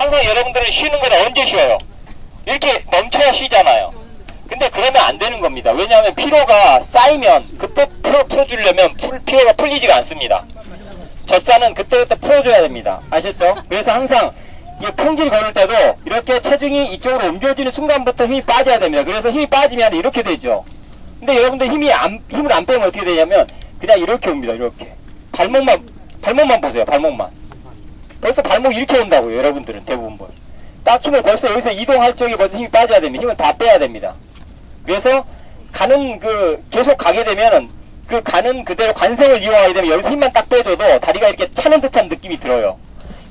항상 여러분들은 쉬는 건 언제 쉬어요? 이렇게 멈춰야 쉬잖아요. 근데 그러면 안 되는 겁니다. 왜냐하면 피로가 쌓이면 그때 풀어, 풀어주려면 풀, 피로가 풀리지가 않습니다. 젖산은 그때그때 풀어줘야 됩니다. 아셨죠? 그래서 항상 이 평질 걸을 때도 이렇게 체중이 이쪽으로 옮겨지는 순간부터 힘이 빠져야 됩니다. 그래서 힘이 빠지면 이렇게 되죠. 근데 여러분들 힘이 안, 힘을 안 빼면 어떻게 되냐면 그냥 이렇게 옵니다. 이렇게. 발목만, 발목만 보세요. 발목만. 벌써 발목 이렇게 온다고요. 여러분들은 대부분 보딱 힘을 벌써 여기서 이동할 적에 벌써 힘이 빠져야 됩니다. 힘을 다 빼야 됩니다. 그래서 가는 그 계속 가게 되면은 그 가는 그대로 관성을 이용하게 되면 여기서 힘만 딱 빼줘도 다리가 이렇게 차는 듯한 느낌이 들어요.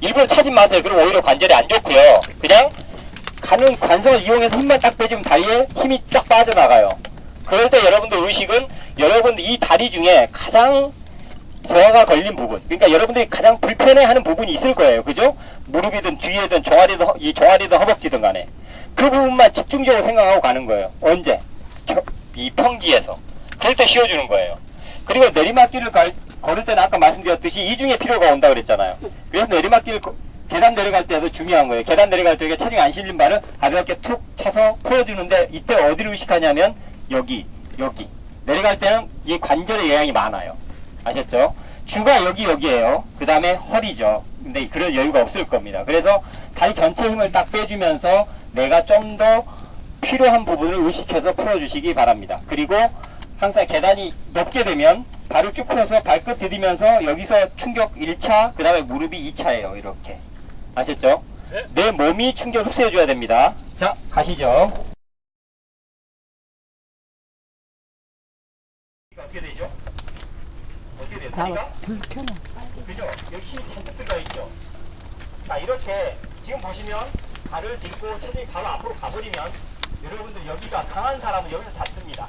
일부러 차지 마세요. 그럼 오히려 관절에 안 좋고요. 그냥 가는 관성을 이용해서 힘만 딱 빼주면 다리에 힘이 쫙 빠져나가요. 그럴 때 여러분들 의식은 여러분들 이 다리 중에 가장 부하가 걸린 부분. 그러니까 여러분들이 가장 불편해하는 부분이 있을 거예요. 그죠? 무릎이든 뒤에든 종아리든 허- 이 종아리든 허벅지든 간에 그 부분만 집중적으로 생각하고 가는 거예요. 언제? 겨- 이 평지에서. 그럴 때 쉬어주는 거예요. 그리고 내리막길을 갈- 걸을 때는 아까 말씀드렸듯이 이중에 필요가 온다 그랬잖아요. 그래서 내리막길을 거- 계단 내려갈 때도 중요한 거예요. 계단 내려갈 때 체중이 안 실린 발을 가볍게 툭 쳐서 풀어주는데 이때 어디를 의식하냐면 여기, 여기. 내려갈 때는 이 관절에 영향이 많아요. 아셨죠? 주가 여기 여기에요. 그 다음에 허리죠. 근데 그럴 여유가 없을 겁니다. 그래서 다리 전체 힘을 딱 빼주면서 내가 좀 더 필요한 부분을 의식해서 풀어주시기 바랍니다. 그리고 항상 계단이 높게 되면 발을 쭉 펴서 발끝 디디면서 여기서 충격 1차, 그 다음에 무릎이 2차예요. 이렇게. 아셨죠? 네. 내 몸이 충격 흡수해줘야 됩니다. 자, 가시죠. 어떻게 되죠? 돼요? 다리가? 불편해. 그죠? 여기 힘이 잔뜩 들어가 있죠? 자, 이렇게 지금 보시면 발을 딛고 체중이 바로 앞으로 가버리면 여러분들 여기가 강한 사람은 여기서 잡습니다.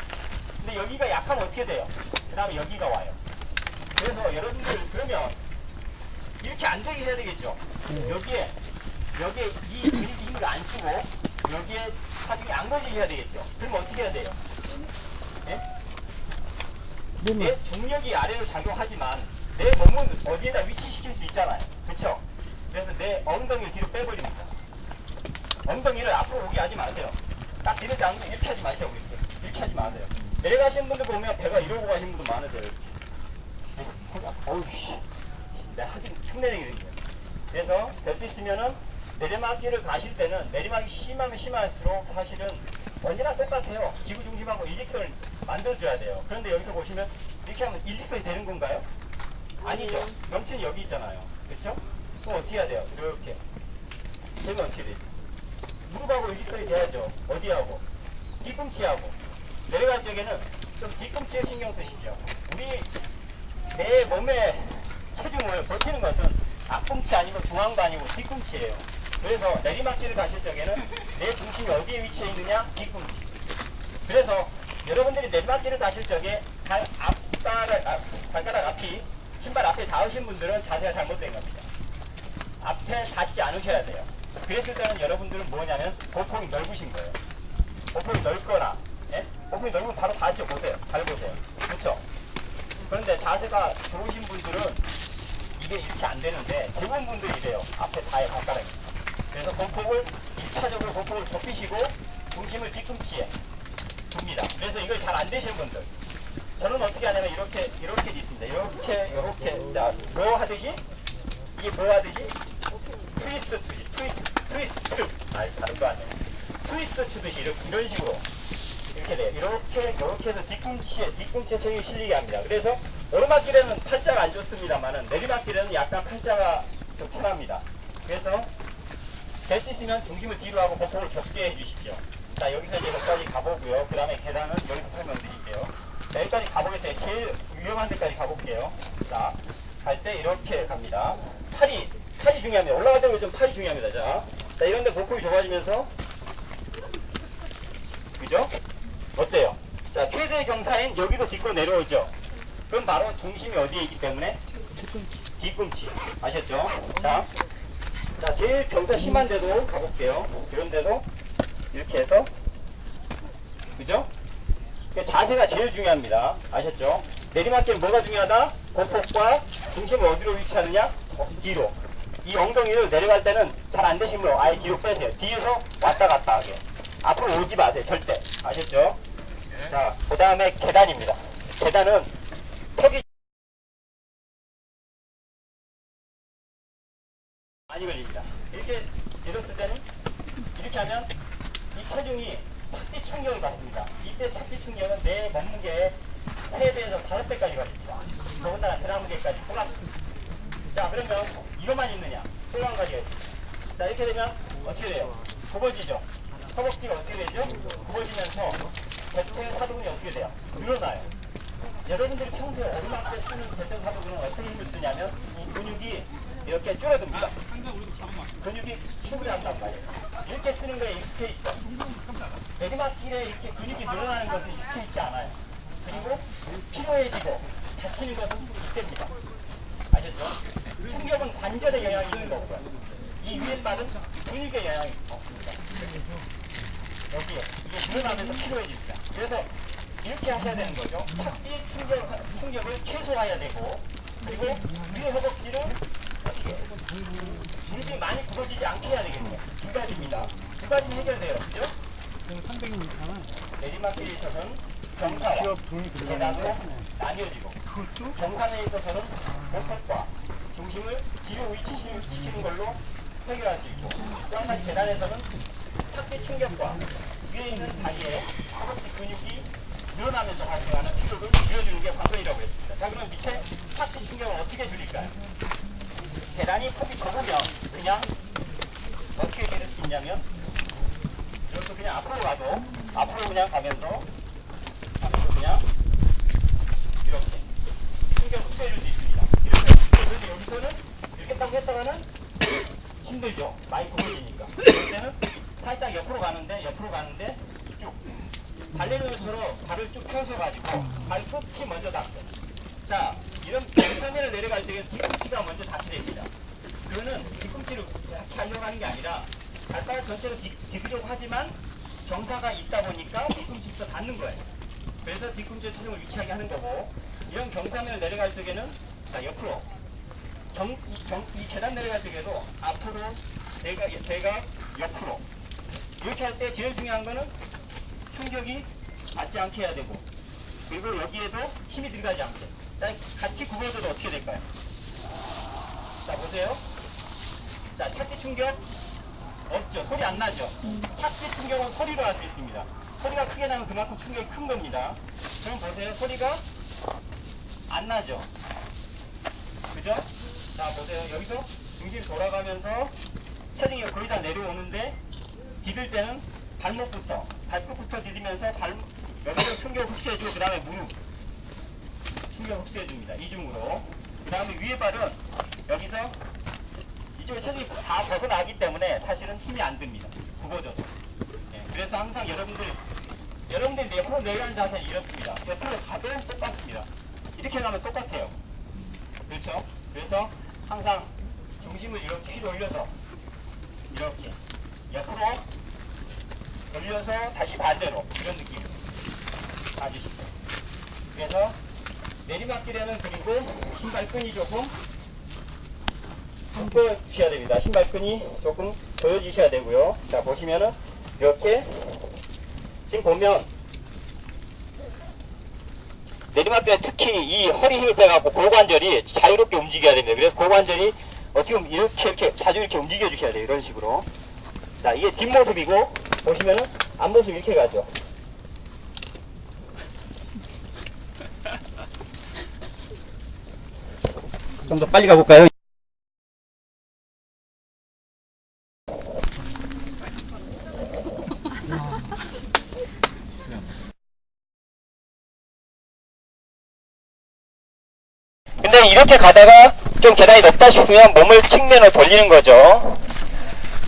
근데 여기가 약하면 어떻게 돼요? 그 다음에 여기가 와요. 그래서 여러분들 그러면 이렇게 앉아 계셔야 되겠죠? 여기에 여기에 이 근육이 힘을 안 쓰고 여기에 사중이 안 걸리게 해야 되겠죠? 그러면 어떻게 해야 돼요? 예? 내 중력이 아래로 작용하지만 내 몸은 어디에다 위치시킬 수 있잖아요. 그쵸? 그래서 내 엉덩이를 뒤로 빼버립니다. 엉덩이를 앞으로 오게 하지 마세요. 딱 이렇게 안 이렇게 하지 마세요. 이렇게. 이렇게 하지 마세요. 내려가시는 분들 보면 배가 이러고 가시는 분들 많으세요. 어우, 씨. 내가 하긴 흉내내거든요. 그래서 될 수 있으면은 내리막길을 가실 때는 내리막이 심하면 심할수록 사실은 언제나 똑같아요. 지구 중심하고 일직선을 만들어줘야 돼요. 그런데 여기서 보시면 이렇게 하면 일직선이 되는 건가요? 아니죠. 명치는 여기 있잖아요. 그렇죠? 그럼 어떻게 해야 돼요? 이렇게. 되면 어떻게 되죠? 무릎하고 일직선이 돼야죠. 어디하고? 뒤꿈치하고. 내려갈 적에는 좀 뒤꿈치에 신경 쓰시죠. 우리 내 몸의 체중을 버티는 것은 앞꿈치 아니고 중앙도 아니고 뒤꿈치예요. 그래서 내리막길을 가실 적에는 내 중심이 어디에 위치해 있느냐? 뒤꿈치. 그래서 여러분들이 내리막길을 가실 적에 발 앞발을, 아, 발가락 앞이 신발 앞에 닿으신 분들은 자세가 잘못된 겁니다. 앞에 닿지 않으셔야 돼요. 그랬을 때는 여러분들은 뭐냐면 보폭이 넓으신 거예요. 보폭이 넓거나, 예? 보폭이 넓으면 바로 닿죠. 보세요. 잘 보세요. 그렇죠? 그런데 자세가 좋으신 분들은 이게 이렇게 안 되는데 대부분 분들이 이래요. 앞에 다에 발가락이. 그래서 보폭을 1차적으로 보폭을 좁히시고 중심을 뒤꿈치에 둡니다. 그래서 이걸 잘 안 되시는 분들. 저는 어떻게 하냐면 이렇게 이렇게 있습니다. 이렇게 이렇게 자, 뭐 하듯이 이게 뭐 하듯이 트위스트 추듯이 트위스트 트위스트 아이 다른 거 아니에요. 트위스트 추듯이 이렇게 이런 식으로 이렇게 돼요. 이렇게 이렇게 해서 뒤꿈치에 뒤꿈치에 체중이 실리게 합니다. 그래서 오르막길에는 팔자가 안 좋습니다만은 내리막길에는 약간 팔자가 좀 편합니다. 그래서 될 수 있으면 중심을 뒤로 하고 보폭을 좁게 해주십시오. 자 여기서 이제 여기까지 가보고요. 그 다음에 계단은 여기서 설명드릴게요. 자, 여기까지 가보겠어요. 제일 위험한 데까지 가볼게요. 자, 갈 때 이렇게 갑니다. 팔이, 팔이 중요합니다. 올라갈 때좀 팔이 중요합니다. 자, 자 이런데 보폭이 좁아지면서 그죠? 어때요? 자, 최대 경사인 여기도 딛고 내려오죠? 그럼 바로 중심이 어디에 있기 때문에? 뒤꿈치. 아셨죠? 자, 자, 제일 경사 심한 데도 가볼게요. 이런 데도 이렇게 해서 그죠? 그 자세가 제일 중요합니다. 아셨죠? 내리막길 뭐가 중요하다? 보폭과 중심을 어디로 위치하느냐? 어, 뒤로. 이 엉덩이를 내려갈 때는 잘 안 되시면 아예 뒤로 빼세요. 뒤에서 왔다 갔다 하게. 앞으로 오지 마세요. 절대. 아셨죠? 자, 그 다음에 계단입니다. 계단은 턱이 걸립니다. 이렇게 내렸을 때는 이렇게 하면 이 체중이 착지 충격을 받습니다. 이때 착지 충격은 내 몸무게의 3배에서 5배까지 걸립니다. 더군다나 드라무게까지 플러스. 자, 그러면 이것만 있느냐? 또 한 가지가 있습니다. 자, 이렇게 되면 어떻게 돼요? 굽어지죠? 허벅지가 어떻게 되죠? 굽어지면서 대퇴 사두근이 어떻게 돼요? 늘어나요. 여러분들이 평소에 때 쓰는 사두근은 어떻게 힘을 쓰냐면 이 근육이 이렇게 줄어듭니다. 근육이 충분한단 말이에요. 이렇게 쓰는 거에 익숙해 있어. 내리막길에 이렇게 근육이 늘어나는 것은 익숙해 있지 않아요. 그리고 피로해지고 다치는 것은 이때입니다. 아셨죠? 충격은 관절에 영향이 있는 거고요. 이 위에 빠른 근육에 영향이 없습니다. 여기에 이게 늘어나면서 필요해집니다. 그래서 이렇게 하셔야 되는 거죠. 착지 충격, 충격을 최소화해야 되고 그리고 위에 허벅지를 어떻게 중심이 많이 굽어지지 않게 해야 되겠네요. 두 가지입니다. 두 가지 해결돼요. 그죠? 300m는 내리막길에 있어서는 경사와 계단으로 거. 나뉘어지고 경산에 있어서는 목표과 중심을 뒤로 위치시키는 걸로 해결할 수 있고 또 한 가지 계단에서는 착지 충격과 위에 있는 다리에 허벅지 근육이 늘어나면서 발생하는 피로를 줄여주는 게 관건이라고 했습니다. 자 그럼 밑에 착지 충격을 어떻게 줄일까요? 계단이 폭이 좁으면 그냥 어떻게 줄일 수 있냐면 이렇게 그냥 앞으로 가도 앞으로 그냥 가면서 가면서 그냥 이렇게 충격 흡수해줄 수 있습니다. 이렇게 그래서 여기서는 이렇게 딱 했다가는 힘들죠. 많이 굽어지니까. 그럴 때는 살짝 옆으로 가는데 옆으로 가는데 쭉 발레리노처럼 발을 쭉 펴셔가지고 발 끝이 먼저 닿고 자 이런 경사면을 내려갈 때는 뒤꿈치가 먼저 닿게 됩니다. 그거는 뒤꿈치를 이렇게 하려고 하는 게 아니라 발바닥 전체를 뒤, 뒤으려고 하지만 경사가 있다 보니까 뒤꿈치부터 닿는 거예요. 그래서 뒤꿈치에 체중을 유치하게 하는 거고 이런 경사면을 내려갈 적에는 자 옆으로 경, 경, 이 계단 내려갈 적에도 앞으로 제가 옆으로 이렇게 할 때 제일 중요한 거는 충격이 맞지 않게 해야 되고 그리고 여기에도 힘이 들어가지 않게. 자 같이 굽어져도 어떻게 될까요? 자 보세요. 자 착지 충격 없죠. 소리 안 나죠? 착지 충격은 소리로 할 수 있습니다. 소리가 크게 나면 그만큼 충격이 큰 겁니다. 그럼 보세요. 소리가 안 나죠? 그죠? 자 보세요. 여기서 중심 돌아가면서 체중이 거의 다 내려오는데 디딜 때는 발목부터 발끝부터 디디면서 발 여기서 충격 흡수해주고 그 다음에 무릎. 충격 흡수해줍니다. 이중으로. 그 다음에 위에 발은 여기서 이쪽에 체중이 다 벗어나기 때문에 사실은 힘이 안 듭니다. 굽어져서. 예, 그래서 항상 여러분들 여러분들이 옆으로 내려가는 자세는 이렇습니다. 옆으로 가도 똑같습니다. 이렇게 가면 똑같아요. 그렇죠? 그래서 항상 중심을 이렇게 위로 올려서 이렇게 옆으로 올려서 다시 반대로 이런 느낌 봐주시죠. 그래서 내리막길에는 그리고 신발끈이 조금 보여주셔야 됩니다. 신발끈이 조금 보여주셔야 되고요. 자 보시면은 이렇게 지금 보면 내리막길에 특히 이 허리 힘을 빼갖고 고관절이 자유롭게 움직여야 됩니다. 그래서 고관절이 어떻게 보면 이렇게 이렇게 자주 이렇게 움직여 주셔야 돼요. 이런 식으로. 자, 이게 뒷모습이고 보시면은 앞모습 이렇게 가죠. 좀 더 빨리 가볼까요? 근데 이렇게 가다가 좀 계단이 높다 싶으면 몸을 측면으로 돌리는 거죠.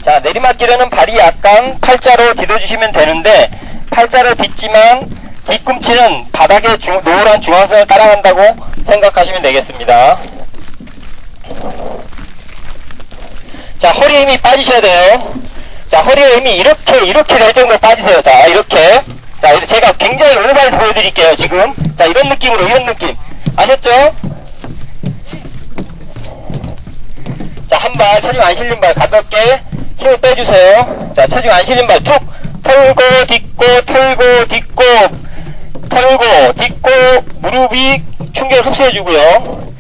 자, 내리막길에는 발이 약간 팔자로 디뎌주시면 되는데, 팔자로 딛지만 뒤꿈치는 바닥의 주- 노란 중앙선을 따라간다고 생각하시면 되겠습니다. 자, 허리에 힘이 빠지셔야 돼요. 자, 허리에 힘이 이렇게, 이렇게 될 정도로 빠지세요. 자, 이렇게. 자, 제가 굉장히 오버해서 보여드릴게요, 지금. 자, 이런 느낌으로, 이런 느낌. 아셨죠? 자, 한 발, 체중 안 실린 발 가볍게 힘을 빼주세요. 자, 체중 안 실린 발툭 털고 딛고 털고 딛고 털고 딛고 무릎이 충격을 흡수해주고요.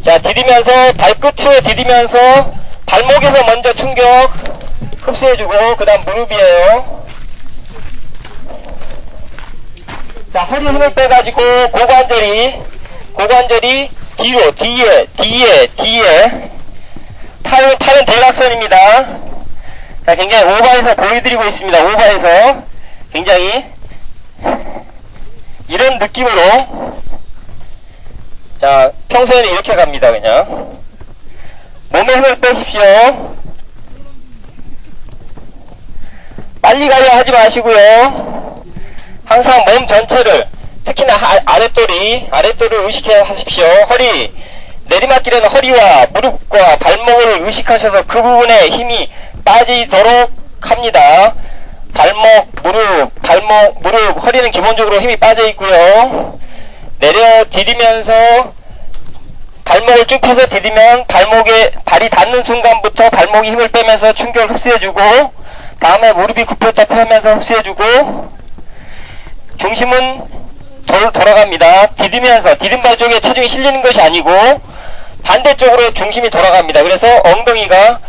자, 디디면서 발끝을 디디면서 발목에서 먼저 충격 흡수해주고 그 다음 무릎이에요. 자, 허리 힘을 빼가지고 고관절이 고관절이 뒤로 뒤에 뒤에 뒤에 팔은 팔은 대각선입니다. 자, 굉장히 오버해서 보여드리고 있습니다. 오버해서. 굉장히 이런 느낌으로. 자 평소에는 이렇게 갑니다 그냥. 몸에 힘을 빼십시오. 빨리 가려 하지 마시고요. 항상 몸 전체를 특히나 하- 아랫도리 아랫도리를 의식해 하십시오. 허리 내리막길에는 허리와 무릎과 발목을 의식하셔서 그 부분에 힘이 빠지도록 합니다 발목 무릎 발목 무릎 허리는 기본적으로 힘이 빠져 있고요 내려 디디면서 발목을 쭉 펴서 디디면 발목에 발이 닿는 순간부터 발목이 힘을 빼면서 충격을 흡수해주고 다음에 무릎이 굽혔다 펴면서 흡수해주고 중심은 돌, 돌아갑니다. 디디면서 디딤발 쪽에 체중이 실리는 것이 아니고 반대쪽으로 중심이 돌아갑니다. 그래서 엉덩이가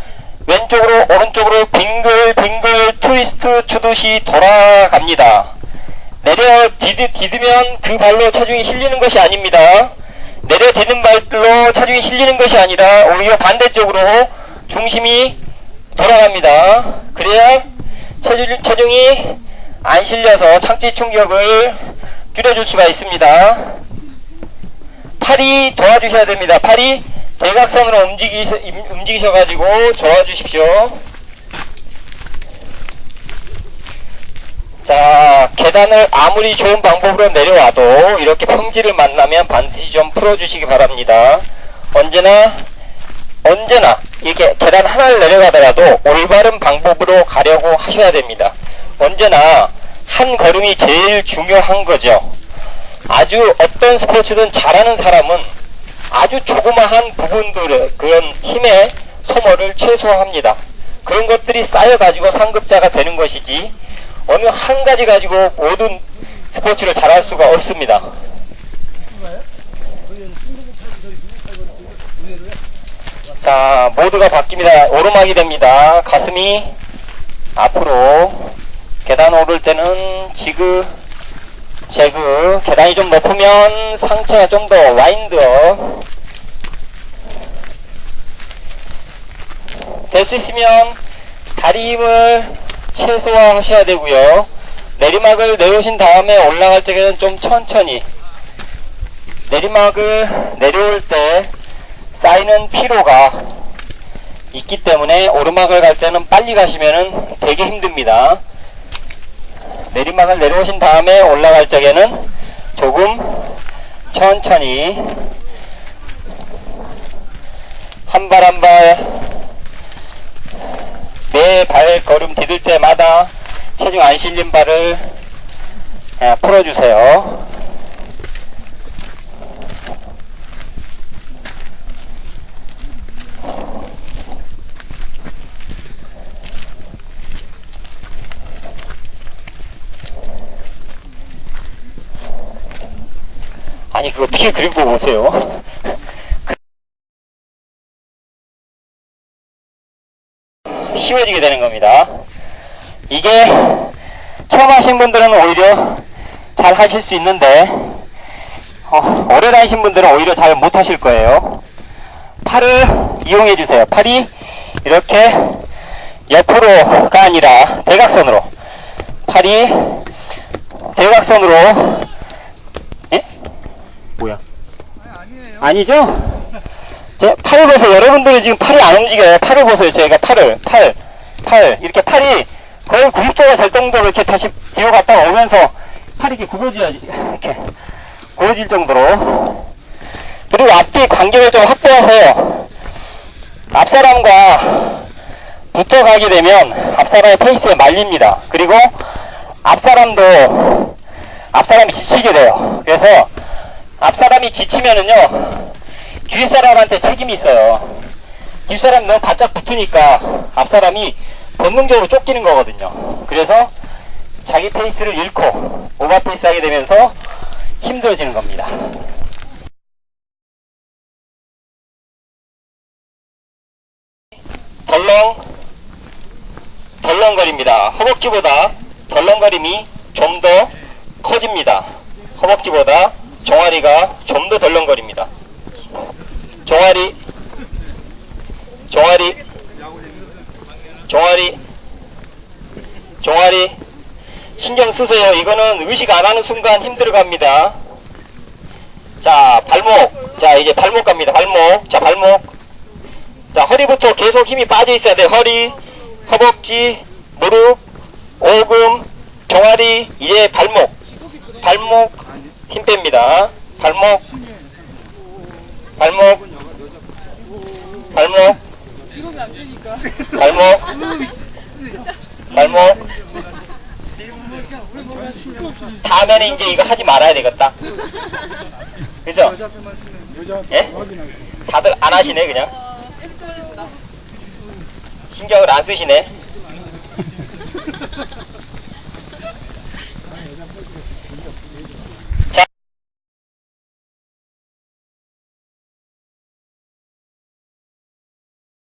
왼쪽으로 오른쪽으로 빙글빙글 트위스트 추듯이 돌아갑니다. 내려 디디, 디디면 그 발로 체중이 실리는 것이 아닙니다. 내려 디는 발로 체중이 실리는 것이 아니라 오히려 반대쪽으로 중심이 돌아갑니다. 그래야 체중, 체중이 안 실려서 착지 충격을 줄여줄 수가 있습니다. 팔이 도와주셔야 됩니다. 팔이 대각선으로 움직이셔, 임- 움직이셔가지고 도와주십시오. 자, 계단을 아무리 좋은 방법으로 내려와도 이렇게 평지를 만나면 반드시 좀 풀어주시기 바랍니다. 언제나, 언제나 이렇게 계단 하나를 내려가더라도 올바른 방법으로 가려고 하셔야 됩니다. 언제나 한 걸음이 제일 중요한 거죠. 아주 어떤 스포츠든 잘하는 사람은 아주 조그마한 부분들의 그런 힘의 소모를 최소화합니다. 그런 것들이 쌓여가지고 상급자가 되는 것이지 어느 한 가지 가지고 모든 스포츠를 잘할 수가 없습니다. 자, 모두가 바뀝니다. 오르막이 됩니다. 가슴이 앞으로 계단 오를 때는 지그 제그 계단이 좀 높으면 상체가 좀 더 와인드업 될수 있으면 다리 힘을 최소화하셔야 되고요. 내리막을 내려오신 다음에 올라갈 적에는 좀 천천히 내리막을 내려올 때 쌓이는 피로가 있기 때문에 오르막을 갈 때는 빨리 가시면은 되게 힘듭니다 내리막을 내려오신 다음에 올라갈 적에는 조금 천천히 한 발 한 발 매 발걸음 디딜 때마다 체중 안 실린 발을 예, 풀어주세요. 아니 그거 어떻게 그림 보고 오세요? 쉬워지게 되는 겁니다. 이게 처음 하신 분들은 오히려 잘 하실 수 있는데 어, 오래 다니신 분들은 오히려 잘 못 하실 거예요. 팔을 이용해 주세요. 팔이 이렇게 옆으로가 아니라 대각선으로 팔이 대각선으로 예? 뭐야? 아니 죠? 제 팔을 보세요. 여러분들이 지금 팔이 안 움직여요. 팔을 보세요. 제가 팔을, 팔, 팔. 이렇게 팔이 거의 90도가 될 정도로 이렇게 다시 뒤로 갔다가 오면서 팔이 이렇게 굽어져야지. 이렇게. 구워질 정도로. 그리고 앞뒤 간격을 좀 확보하세요. 앞사람과 붙어가게 되면 앞사람의 페이스에 말립니다. 그리고 앞사람도 앞사람이 지치게 돼요. 그래서 앞사람이 지치면은요, 뒤에 사람한테 책임이 있어요. 뒷사람이 너무 바짝 붙으니까 앞사람이 본능적으로 쫓기는 거거든요. 그래서 자기 페이스를 잃고 오버페이스 하게 되면서 힘들어지는 겁니다. 덜렁, 덜렁거립니다. 허벅지보다 덜렁거림이 좀 더 커집니다. 허벅지보다 종아리가 좀 더 덜렁거립니다. 종아리, 종아리, 종아리, 종아리, 신경 쓰세요. 이거는 의식 안 하는 순간 힘들어 갑니다. 자, 발목. 자, 이제 발목 갑니다. 발목. 자, 발목. 자, 허리부터 계속 힘이 빠져 있어야 돼. 허리, 허벅지, 무릎, 오금, 종아리, 이제 발목. 발목, 힘 뺍니다. 발목, 발목, 발목. 발목, 발목. 다음에는 이제 이거 하지 말아야 되겠다. 그죠? 예? 다들 안 하시네, 그냥. 신경을 안 쓰시네.